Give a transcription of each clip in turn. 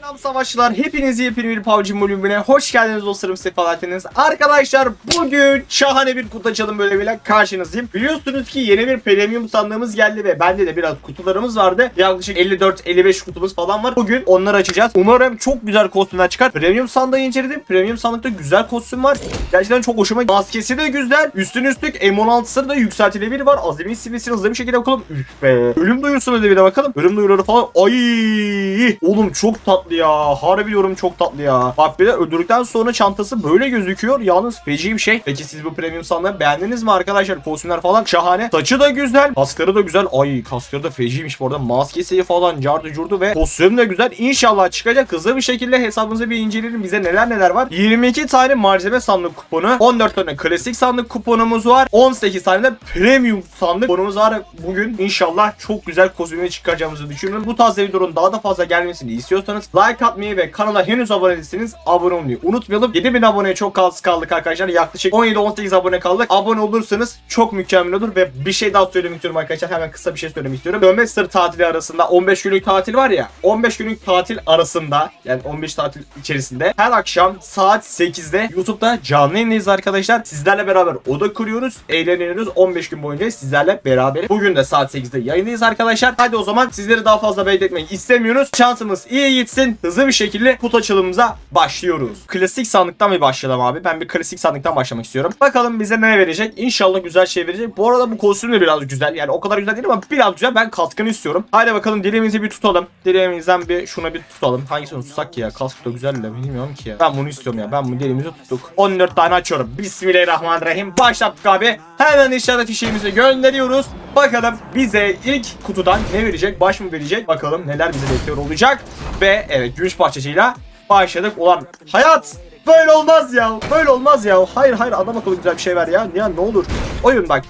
Selam savaşçılar. Hepiniz yepyeni bir PUBG bölümüne hoş geldiniz dostlarım sefalatiniz. Arkadaşlar bugün şahane bir kutu açalım bölümüyle karşınızdayım. Biliyorsunuz ki yeni bir premium sandığımız geldi ve bende de biraz kutularımız vardı. Yaklaşık 54-55 kutumuz falan var. Bugün onları açacağız. Umarım çok güzel kostümler çıkar. Premium sandığı inceledim. Premium sandıkta güzel kostüm var. Gerçekten çok hoşuma Maskesi de güzel. Üstün üstlük M16'sı da yükseltilebilir var. Azami seviyesini hızlı bir şekilde bakalım. Üf be. Ölüm duyurusuna da bir de bakalım. Ölüm duyuruları falan. Ay! Oğlum çok tatlı ya. Harbi diyorum çok tatlı ya. Bak bir de öldürdükten sonra çantası böyle gözüküyor. Yalnız feci bir şey. Peki siz bu premium sandığı beğendiniz mi arkadaşlar? Kostümler falan şahane. Saçı da güzel. Kaskları da güzel. Ay kaskları da feciymiş bu arada. Maskesi falan cardı curdu ve kostüm de güzel. İnşallah çıkacak. Hızlı bir şekilde hesabımızı bir inceleyelim. Bize neler neler var. 22 tane malzeme sandık kuponu. 14 tane klasik sandık kuponumuz var. 18 tane de premium sandık kuponumuz var. Bugün inşallah çok güzel kostümü çıkaracağımızı düşünüyorum. Bu tarz videoların daha da fazla gelmesini istiyorsanız like atmayı ve kanala henüz abone değilseniz abone olmayı unutmayalım. 7000 aboneye çok az kaldık arkadaşlar. Yaklaşık 17-18 abone kaldık. Abone olursanız çok mükemmel olur ve bir şey daha söylemek istiyorum arkadaşlar. Hemen kısa bir şey söylemek istiyorum. Sömestr tatili arasında 15 günlük tatil var ya. 15 günlük tatil arasında yani 15 tatil içerisinde her akşam saat 8'de YouTube'da canlı yayındayız arkadaşlar. Sizlerle beraber oda kuruyoruz. Eğleniyoruz. 15 gün boyunca sizlerle beraber. Bugün de saat 8'de yayındayız arkadaşlar. Hadi o zaman sizleri daha fazla bekletmeyi istemiyoruz. Şansımız iyi gitsin. Hızlı bir şekilde kutu açılımımıza başlıyoruz. Klasik sandıktan bir başlayalım abi. Ben bir klasik sandıktan başlamak istiyorum. Bakalım bize ne verecek. İnşallah güzel şey verecek. Bu arada bu kostüm de biraz güzel. Yani o kadar güzel değil ama biraz güzel. Ben kaskını istiyorum. Haydi bakalım dileğimizi bir tutalım. Dileğimizden bir şuna bir tutalım. Hangisini tutsak ki ya? Kask da güzel de bilmiyorum ki ya. Ben bunu istiyorum ya. Ben bunu dileğimizi tuttuk. 14 tane açıyorum. Bismillahirrahmanirrahim. Başlattık abi. Hemen işaret fişeğimizi gönderiyoruz. Bakalım bize ilk kutudan ne verecek? Baş mı verecek? Bakalım neler bize bekliyor olacak. Ve evet gümüş parçacığıyla başladık. Ulan hayat böyle olmaz ya. Böyle olmaz ya. Hayır hayır adam akıllı güzel bir şey ver ya. Ya ne olur. Oyun bak.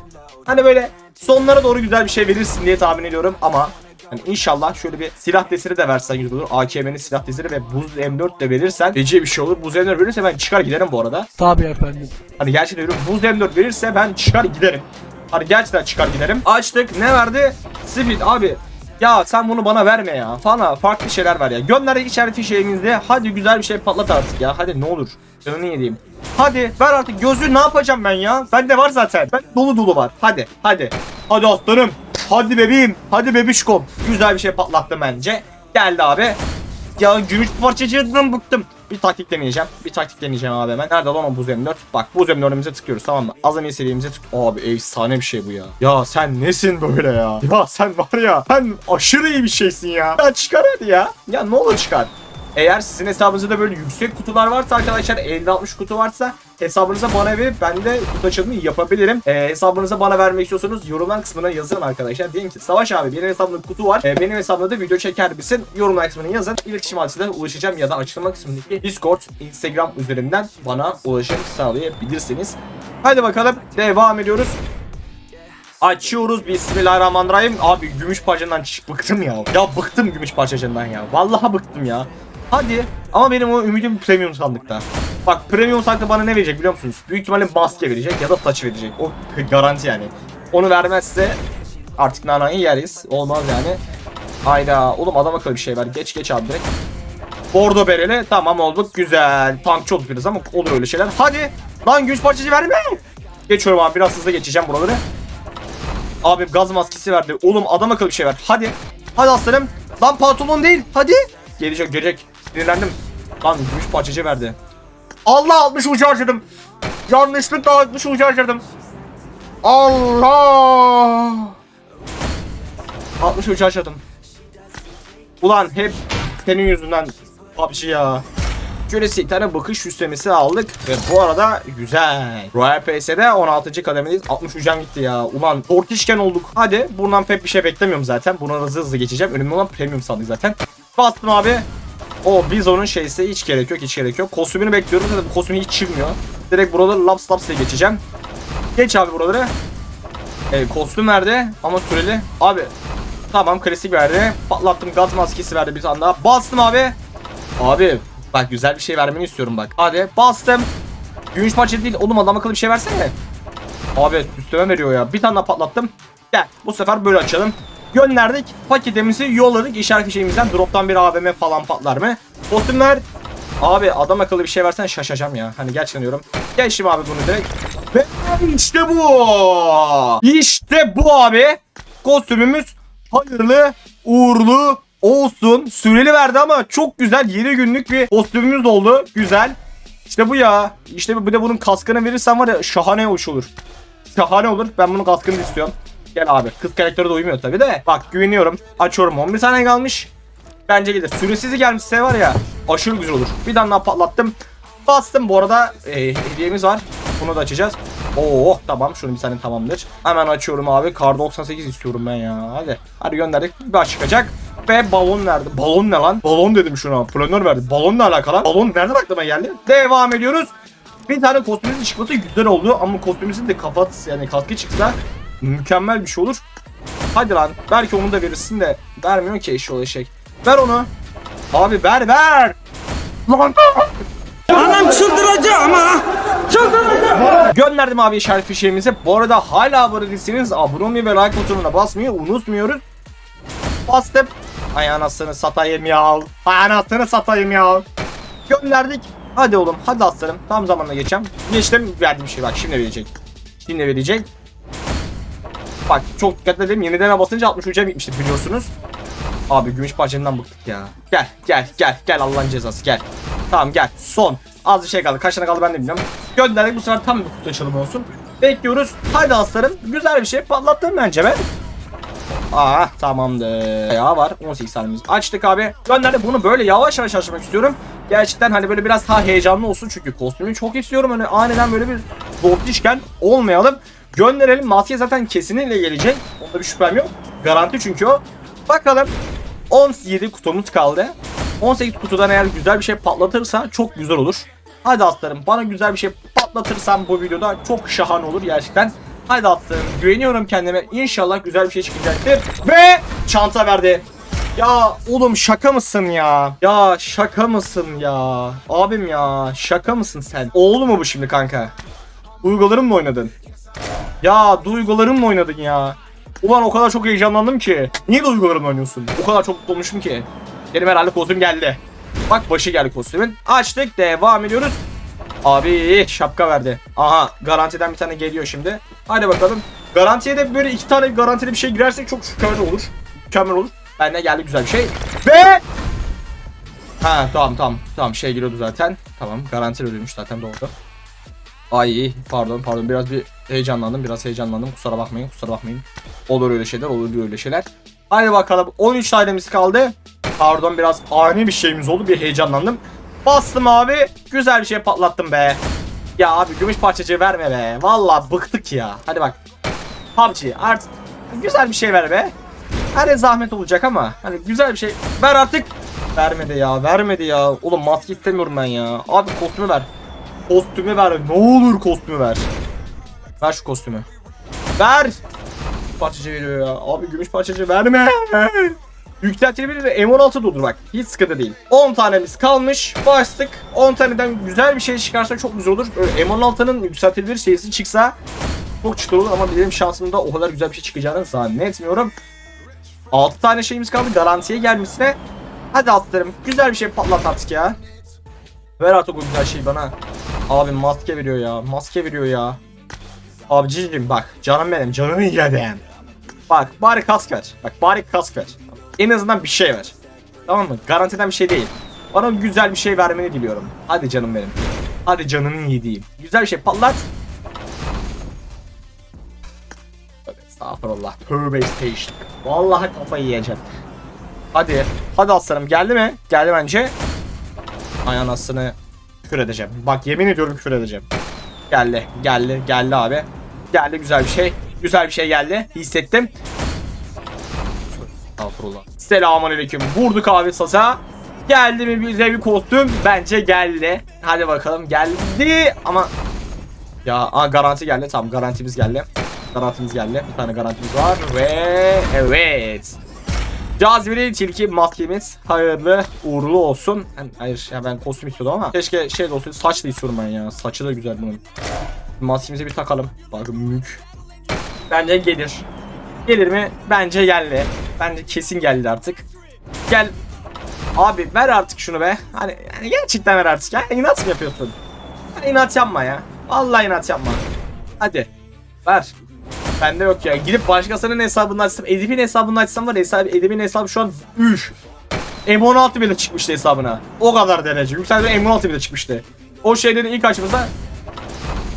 Hani böyle sonlara doğru güzel bir şey verirsin diye tahmin ediyorum ama Hani inşallah şöyle bir silah desiri de versen güzel olur. AKM'nin silah desiri ve buz M4 de verirsen feci bir şey olur. Buz M4 verirse ben çıkar giderim bu arada. Tabii efendim. Hani gerçekten diyorum buz M4 verirse ben çıkar giderim. Hani gerçekten çıkar giderim. Açtık ne verdi? Speed abi. Ya sen bunu bana verme ya. Falan farklı şeyler ver ya. Gönderdik işaret fişeğimizde. Hadi güzel bir şey patlat artık ya. Hadi ne olur. Canını yediğim. Hadi ver artık gözü ne yapacağım ben ya? Bende var zaten. Ben dolu dolu var. Hadi hadi. Hadi aslanım. Hadi bebeğim. Hadi bebişkom. Güzel bir şey patlattım bence. Geldi abi. Ya gümüş parçacığından bıktım. Bir taktik deneyeceğim. Bir taktik deneyeceğim abi hemen. Nerede lan o buz M4? Bak buz M4'ümüze tıklıyoruz tamam mı? Azami seviyemize tık. Abi efsane bir şey bu ya. Ya sen nesin böyle ya? Ya sen var ya. Sen aşırı iyi bir şeysin ya. Ya çıkar hadi ya. Ya ne olur çıkar. Eğer sizin hesabınızda da böyle yüksek kutular varsa arkadaşlar 50-60 kutu varsa hesabınıza bana verip ben de kutu açılımı yapabilirim. Ee, hesabınıza bana vermek istiyorsanız yorumlar kısmına yazın arkadaşlar. Deyin ki Savaş abi benim hesabımda kutu var. Ee, benim hesabımda da video çeker misin? Yorumlar kısmına yazın. İletişim adresine ulaşacağım ya da açıklama kısmındaki Discord, Instagram üzerinden bana ulaşım sağlayabilirsiniz. Hadi bakalım devam ediyoruz. Açıyoruz Bismillahirrahmanirrahim. Abi gümüş parçadan bıktım ya. Ya bıktım gümüş parçacından ya. Vallahi bıktım ya. Hadi ama benim o ümidim premium sandıkta. Bak premium sandıkta bana ne verecek biliyor musunuz? Büyük ihtimalle maske verecek ya da saç verecek. O garanti yani. Onu vermezse artık nanayı yeriz. Olmaz yani. Hayda. Oğlum adam akıllı bir şey ver. Geç geç abi direkt. Bordo bereli. Tamam olduk. Güzel. Tank çok biraz ama olur öyle şeyler. Hadi. Lan güç parçacı verme. Geçiyorum abi. Biraz hızlı geçeceğim buraları. Abi gaz maskesi verdi. Oğlum adam akıllı bir şey ver. Hadi. Hadi aslanım. Lan pantolon değil. Hadi. Gelecek gelecek. Sinirlendim. Lan gümüş parçacı verdi. Allah 60 ucu harcadım. Yanlışlıkla 60 ucu harcadım. Allah. 60 ucu harcadım. Ulan hep senin yüzünden PUBG ya. Şöyle tane bakış süslemesi aldık ve bu arada güzel. Royal PS'de 16. kademedeyiz. 60 ucam gitti ya. Ulan ortişken olduk. Hadi buradan pek bir şey beklemiyorum zaten. Buna hızlı hızlı geçeceğim. Önümde olan premium sandık zaten. Bastım abi. O Bizon'un şeyse hiç gerek yok hiç gerek yok. Kostümünü bekliyorum zaten bu kostüm hiç çıkmıyor. Direkt buraları laps laps diye geçeceğim. Geç abi buraları. E, kostüm verdi ama süreli. Abi tamam klasik verdi. Patlattım gaz maskesi verdi bir tane daha. Bastım abi. Abi bak güzel bir şey vermeni istiyorum bak. Hadi bastım. Gümüş parça değil oğlum adam akıllı bir şey versene. Abi üstüme veriyor ya. Bir tane daha patlattım. Gel bu sefer böyle açalım. Gönderdik. Paketimizi yolladık. İşaret fişeğimizden droptan bir AVM falan patlar mı? Kostümler. Abi adam akıllı bir şey versen şaşacağım ya. Hani gerçekten diyorum. Gel şimdi abi bunu direkt. Ve işte bu. İşte bu abi. Kostümümüz hayırlı, uğurlu olsun. Süreli verdi ama çok güzel 7 günlük bir kostümümüz oldu. Güzel. İşte bu ya. İşte bu. Bir de bunun kaskını verirsen var ya şahane hoş olur. Şahane olur. Ben bunun kaskını istiyorum. Gel abi. Kız karakteri de uymuyor tabii de. Bak güveniyorum. Açıyorum. 11 saniye kalmış. Bence gelir. Süresiz gelmişse var ya aşırı güzel olur. Bir tane daha patlattım. Bastım. Bu arada e, hediyemiz var. Bunu da açacağız. Oo tamam şunu bir saniye tamamdır. Hemen açıyorum abi. Kar 98 istiyorum ben ya. Hadi. Hadi gönderdik. Bir aç çıkacak. Ve balon verdi. Balon ne lan? Balon dedim şuna. Planör verdi. Balon ne alakalı? Balon nereden aklıma geldi? Devam ediyoruz. Bir tane kostümümüzün çıkması güzel oldu ama kostümümüzün de kafası yani kaskı çıksa mükemmel bir şey olur. Hadi lan. Belki onu da verirsin de vermiyor ki eşi eşek. Ver onu. Abi ver ver. Lan. Anam çıldıracağım ha. Gönderdim abi işaret fişeğimizi. Bu arada hala abone değilseniz abone olmayı ve like butonuna basmayı unutmuyoruz. Bastım. Ay anasını satayım ya. Ay anasını satayım ya. Gönderdik. Hadi oğlum hadi aslanım. Tam zamanla geçeceğim. Geçtim verdiğim şey bak şimdi verecek. Şimdi verecek. Bak çok dikkat edelim. Yeniden basınca 60 uca bitmişti biliyorsunuz. Abi gümüş parçasından bıktık ya. Gel gel gel gel Allah'ın cezası gel. Tamam gel son. Az bir şey kaldı. Kaç tane kaldı ben de bilmiyorum. Gönderdik bu sefer tam bir kutu açılımı olsun. Bekliyoruz. Hadi aslanım. Güzel bir şey patlattım bence ben. Aa tamamdır. Ya var 18 saniyemiz. Açtık abi. Gönderdik bunu böyle yavaş yavaş açmak istiyorum. Gerçekten hani böyle biraz daha heyecanlı olsun çünkü kostümü çok istiyorum. Hani aniden böyle bir zorluşken olmayalım. Gönderelim. Maske zaten kesinlikle gelecek. Onda bir şüphem yok. Garanti çünkü o. Bakalım. 17 kutumuz kaldı. 18 kutudan eğer güzel bir şey patlatırsa çok güzel olur. Hadi atlarım bana güzel bir şey patlatırsam bu videoda çok şahane olur gerçekten. Hadi atlarım güveniyorum kendime İnşallah güzel bir şey çıkacaktır. Ve çanta verdi. Ya oğlum şaka mısın ya? Ya şaka mısın ya? Abim ya şaka mısın sen? Oğlu mu bu şimdi kanka? Duygularımla oynadın. Ya duygularımla oynadın ya. Ulan o kadar çok heyecanlandım ki. Niye duygularımla oynuyorsun? O kadar çok mutlu olmuşum ki. Benim herhalde kostüm geldi. Bak başı geldi kostümün. Açtık devam ediyoruz. Abi şapka verdi. Aha garantiden bir tane geliyor şimdi. Hadi bakalım. Garantiye de böyle iki tane garantili bir şey girersek çok mükemmel olur. Mükemmel olur. Bende geldi güzel bir şey. Ve Ha tamam tamam. Tamam şey giriyordu zaten. Tamam garantili ödülmüş zaten doğru. Ay pardon pardon biraz bir heyecanlandım biraz heyecanlandım kusura bakmayın kusura bakmayın. Olur öyle şeyler olur öyle şeyler. Haydi bakalım 13 tanemiz kaldı. Pardon biraz ani bir şeyimiz oldu bir heyecanlandım. Bastım abi güzel bir şey patlattım be. Ya abi gümüş parçacığı verme be. Valla bıktık ya. Hadi bak. PUBG artık güzel bir şey ver be. Hani zahmet olacak ama hani güzel bir şey ver artık. Vermedi ya vermedi ya. Oğlum maske istemiyorum ben ya. Abi kostümü ver. Kostümü ver. Ne olur kostümü ver. Ver şu kostümü. Ver. Parçacı veriyor ya. Abi gümüş parçacı verme. Yükseltilebilir ve M16 doldur bak. Hiç sıkıntı değil. 10 tanemiz kalmış. Bastık. 10 taneden güzel bir şey çıkarsa çok güzel olur. Böyle M16'nın yükseltilebilir şeysi çıksa çok çıtır olur ama benim şansımda o kadar güzel bir şey çıkacağını zannetmiyorum. 6 tane şeyimiz kaldı garantiye gelmesine. Hadi atlarım. Güzel bir şey patlat artık ya. Ver artık o güzel şeyi bana. Abi maske veriyor ya. Maske veriyor ya. Abicim bak canım benim canımı yedim. Bak bari kask ver. Bak bari kask ver. En azından bir şey ver. Tamam mı? Garantiden bir şey değil. Bana güzel bir şey vermeni diliyorum. Hadi canım benim. Hadi canının yediğim. Güzel bir şey patlat. Tövbe estağfurullah. Tövbe işte. Vallahi kafayı yiyeceğim. Hadi. Hadi aslanım geldi mi? Geldi bence. Ay anasını küfür edeceğim. Bak yemin ediyorum küfür edeceğim. Geldi. Geldi. Geldi abi. Geldi güzel bir şey. Güzel bir şey geldi. Hissettim. Estağfurullah. Selamun aleyküm. Vurduk abi sasa. Geldi mi bize bir kostüm? Bence geldi. Hadi bakalım geldi ama ya aa, garanti geldi. Tamam garantimiz geldi. Garantimiz geldi. Bir tane garantimiz var ve evet. Cazibeli tilki maskemiz hayırlı uğurlu olsun. Yani, hayır ya ben kostüm istiyordum ama keşke şey de olsaydı saç da istiyorum ben ya. Saçı da güzel bunun. Maskemizi bir takalım. Bak mük. Bence gelir. Gelir mi? Bence geldi. Bence kesin geldi artık. Gel. Abi ver artık şunu be. Hani yani gerçekten ver artık ya. İnat mı yapıyorsun? Ya inat yapma ya. Vallahi inat yapma. Hadi. Ver. Bende yok ya. Gidip başkasının hesabını açsam, Edip'in hesabını açsam var hesabı, Edip'in hesabı şu an üf. M16 bile çıkmıştı hesabına. O kadar derece. Yükseldi M16 bile çıkmıştı. O şeyleri ilk açımızda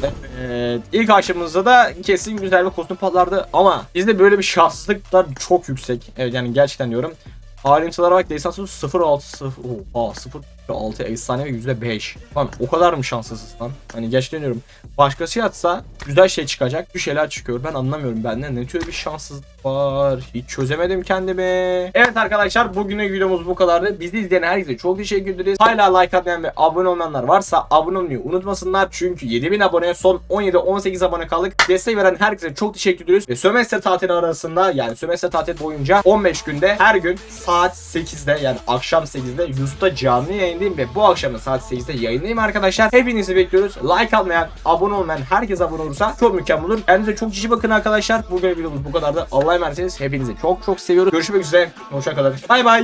Evet, ilk açımızda da kesin güzel bir kostüm patlardı ama bizde böyle bir şanssızlık da çok yüksek. Evet yani gerçekten diyorum. Ayrıntılara bak destansı 0.6 0 Oha 0.6 efsane ve %5. Lan o kadar mı şanssızız lan? Hani gerçekten diyorum. Başkası yatsa güzel şey çıkacak. Bir şeyler çıkıyor. Ben anlamıyorum bende ne tür bir şanssızlık var. Hiç çözemedim kendimi. Evet arkadaşlar bugünkü videomuz bu kadardı. Bizi izleyen herkese çok teşekkür ederiz. Hala like atmayan ve abone olmayanlar varsa abone olmayı unutmasınlar. Çünkü 7000 aboneye son 17-18 abone kaldık. Destek veren herkese çok teşekkür ediyoruz. Ve sömestr tatili arasında yani sömestr tatili boyunca 15 günde her gün saat 8'de yani akşam 8'de YouTube'da canlı yayındayım ve bu akşam da saat 8'de yayındayım arkadaşlar. Hepinizi bekliyoruz. Like atmayan, abone olmayan herkes abone olursa çok mükemmel olur. Kendinize çok cici bakın arkadaşlar. Bugün videomuz bu kadardı. Allah'a emanetsiniz. Hepinizi çok çok seviyorum. Görüşmek üzere. Hoşçakalın. Bay bay.